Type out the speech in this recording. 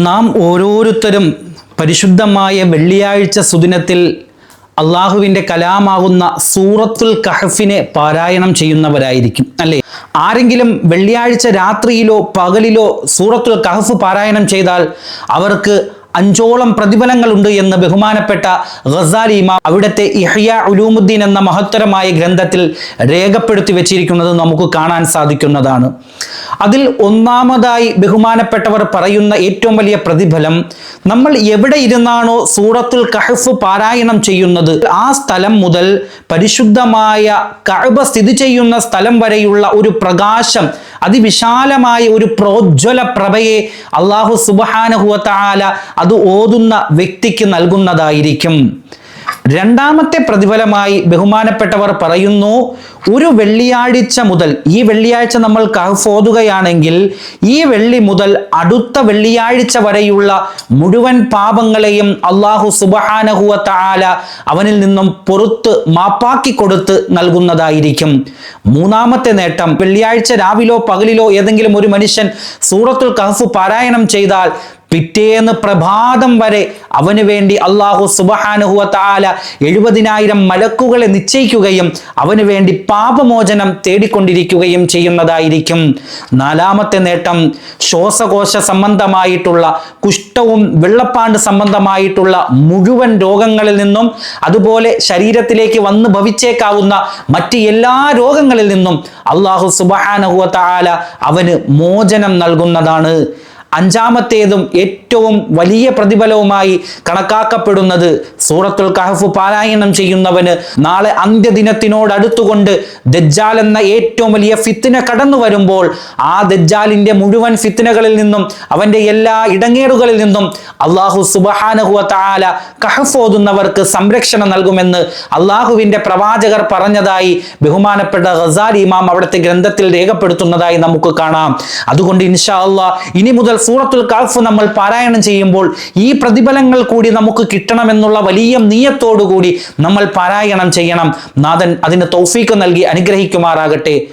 നാം ഓരോരുത്തരും പരിശുദ്ധമായ വെള്ളിയാഴ്ച സുദിനത്തിൽ അള്ളാഹുവിന്റെ കലാമാകുന്ന സൂറത്തുൽ കഹഫിനെ പാരായണം ചെയ്യുന്നവരായിരിക്കും അല്ലേ? ആരെങ്കിലും വെള്ളിയാഴ്ച രാത്രിയിലോ പകലിലോ സൂറത്തുൽ കഹഫ് പാരായണം ചെയ്താൽ അവർക്ക് അഞ്ചോളം പ്രതിഫലങ്ങളുണ്ട് എന്ന് ബഹുമാനപ്പെട്ട ഗസാലി ഇമാം അവിടുത്തെ ഇഹ്യ ഉലൂമുദ്ദീൻ എന്ന മഹത്തരമായ ഗ്രന്ഥത്തിൽ രേഖപ്പെടുത്തി വെച്ചിരിക്കുന്നത് നമുക്ക് കാണാൻ സാധിക്കുന്നതാണ്. അതിൽ ഒന്നാമതായി ബഹുമാനപ്പെട്ടവർ പറയുന്ന ഏറ്റവും വലിയ പ്രതിഫലം നമ്മൾ എവിടെ ഇരുന്നാണോ സൂറത്തുൽ കഹഫ് പാരായണം ചെയ്യുന്നത് ആ സ്ഥലം മുതൽ പരിശുദ്ധമായ കഅബ സ്ഥിതി ചെയ്യുന്ന സ്ഥലം വരെയുള്ള ഒരു പ്രകാശം അതിവിശാലമായ ഒരു പ്രോജ്വല പ്രഭയെ അള്ളാഹു സുബാനഹുവത്താല അത് ഓതുന്ന വ്യക്തിക്ക് നൽകുന്നതായിരിക്കും. രണ്ടാമത്തെ പ്രതിഫലമായി ബഹുമാനപ്പെട്ടവർ പറയുന്നു ഒരു വെള്ളിയാഴ്ച മുതൽ ഈ വെള്ളിയാഴ്ച നമ്മൾ കഹഫോതുകയാണെങ്കിൽ ഈ വെള്ളി മുതൽ അടുത്ത വെള്ളിയാഴ്ച വരെയുള്ള മുഴുവൻ പാപങ്ങളെയും അള്ളാഹു സുബഹാനഹുവ അവനിൽ നിന്നും പുറത്ത് മാപ്പാക്കി കൊടുത്ത് നൽകുന്നതായിരിക്കും. മൂന്നാമത്തെ നേട്ടം വെള്ളിയാഴ്ച രാവിലോ പകലിലോ ഏതെങ്കിലും ഒരു മനുഷ്യൻ സൂറത്തുൽ കഹഫ് പാരായണം ചെയ്താൽ പിറ്റേന്ന് പ്രഭാതം വരെ അവന് വേണ്ടി അള്ളാഹു സുബഹാനുഹുവ എഴുപതിനായിരം മലക്കുകളെ നിശ്ചയിക്കുകയും അവന് വേണ്ടി പാപമോചനം തേടിക്കൊണ്ടിരിക്കുകയും ചെയ്യുന്നതായിരിക്കും. നാലാമത്തെ നേട്ടം ശ്വാസകോശ സംബന്ധമായിട്ടുള്ള കുഷ്ഠവും വെള്ളപ്പാണ്ട് സംബന്ധമായിട്ടുള്ള മുഴുവൻ രോഗങ്ങളിൽ നിന്നും അതുപോലെ ശരീരത്തിലേക്ക് വന്ന് ഭവിച്ചേക്കാവുന്ന മറ്റ് എല്ലാ രോഗങ്ങളിൽ നിന്നും അള്ളാഹു സുബഹാനുഹുവ അവന് മോചനം നൽകുന്നതാണ്. അഞ്ചാമത്തേതും ഏറ്റവും വലിയ പ്രതിഫലവുമായി കണക്കാക്കപ്പെടുന്നത് സൂറത്തുൽ കഹഫ് പാരായണം ചെയ്യുന്നവന് നാളെ അന്ത്യദിനത്തിനോടടുത്തുകൊണ്ട് ദജ്ജാൽ എന്ന ഏറ്റവും വലിയ ഫിത്തിന കടന്നു വരുമ്പോൾ ആ ദജ്ജാലിന്റെ മുഴുവൻ ഫിത്തിനകളിൽ നിന്നും അവന്റെ എല്ലാ ഇടങ്ങേറുകളിൽ നിന്നും അള്ളാഹു സുബഹാനഹുവ താല കഹഫ് ഓതുന്നവർക്ക് സംരക്ഷണം നൽകുമെന്ന് അള്ളാഹുവിന്റെ പ്രവാചകർ പറഞ്ഞതായി ബഹുമാനപ്പെട്ട ഗസാലി ഇമാം അവിടുത്തെ ഗ്രന്ഥത്തിൽ രേഖപ്പെടുത്തുന്നതായി നമുക്ക് കാണാം. അതുകൊണ്ട് ഇൻഷാ അള്ളാഹ് ഇനി മുതൽ സൂറത്തുൽ കാഫ് നമ്മൾ പാരായണം ചെയ്യുമ്പോൾ ഈ പ്രതിഫലങ്ങൾ കൂടി നമുക്ക് കിട്ടണമെന്നുള്ള വലിയ നീയത്തോടുകൂടി നമ്മൾ പാരായണം ചെയ്യണം. നാഥൻ അതിന് തൗഫീക്ക് നൽകി അനുഗ്രഹിക്കുമാറാകട്ടെ.